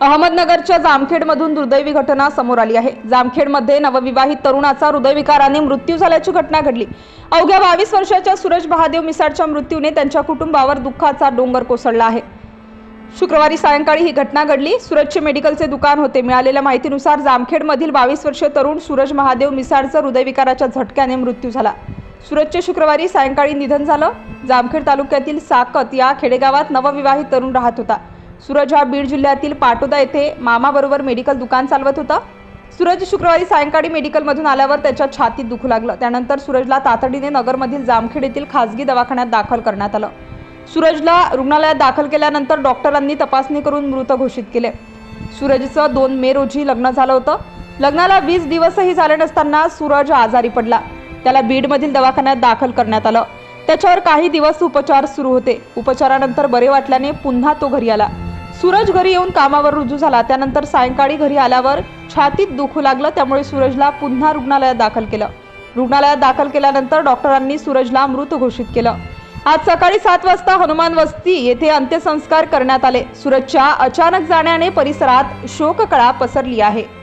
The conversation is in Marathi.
अहमदनगरच्या जामखेडमधून दुर्दैवी घटना समोर आली आहे. जामखेडमध्ये नवविवाहित तरुणाचा हृदयविकाराने मृत्यू झाल्याची घटना घडली. अवघ्या बावीस वर्षाच्या सूरज महादेव मिसाळच्या मृत्यूने त्यांच्या कुटुंबावर दुःखाचा डोंगर कोसळला आहे. शुक्रवारी सायंकाळी ही घटना घडली. सूरजचे मेडिकलचे दुकान होते. मिळालेल्या माहितीनुसार जामखेडमधील बावीस वर्षीय तरुण सूरज महादेव मिसाळचा हृदयविकाराच्या झटक्याने मृत्यू झाला. सुरतचे शुक्रवारी सायंकाळी निधन झालं. जामखेड तालुक्यातील साकत या खेडेगावात नवविवाहित तरुण राहत होता. सूरज हा बीड जिल्ह्यातील पाटोदा येथे मामाबरोबर मेडिकल दुकान चालवत होता. सूरज शुक्रवारी सायंकाळी मेडिकलमधून आल्यावर त्याच्या छातीत दुखू लागलं. त्यानंतर सूरजला तातडीने नगरमधील जामखेड येथील खासगी दवाखान्यात दाखल करण्यात आलं. सूरजला रुग्णालयात दाखल केल्यानंतर डॉक्टरांनी तपासणी करून मृत घोषित केले. सूरजचं दोन मे रोजी लग्न झालं होतं. लग्नाला वीस दिवसही झाले नसताना सूरज आजारी पडला. त्याला बीडमधील दवाखान्यात दाखल करण्यात आलं. त्याच्यावर काही दिवस उपचार सुरू होते. उपचारानंतर बरे वाटल्याने पुन्हा तो घरी आला. सूरज घरी येऊन कामावर रुजू झाला. त्यानंतर सायंकाळी घरी आल्यावर छातीत दुखू लागलं. त्यामुळे सूरजला पुन्हा रुग्णालयात दाखल केलं. रुग्णालयात दाखल केल्यानंतर डॉक्टरांनी सूरजला मृत घोषित केलं. आज सकाळी सात वाजता हनुमान वस्ती येथे अंत्यसंस्कार करण्यात आले. सूरजच्या अचानक जाण्याने परिसरात शोककळा पसरली आहे.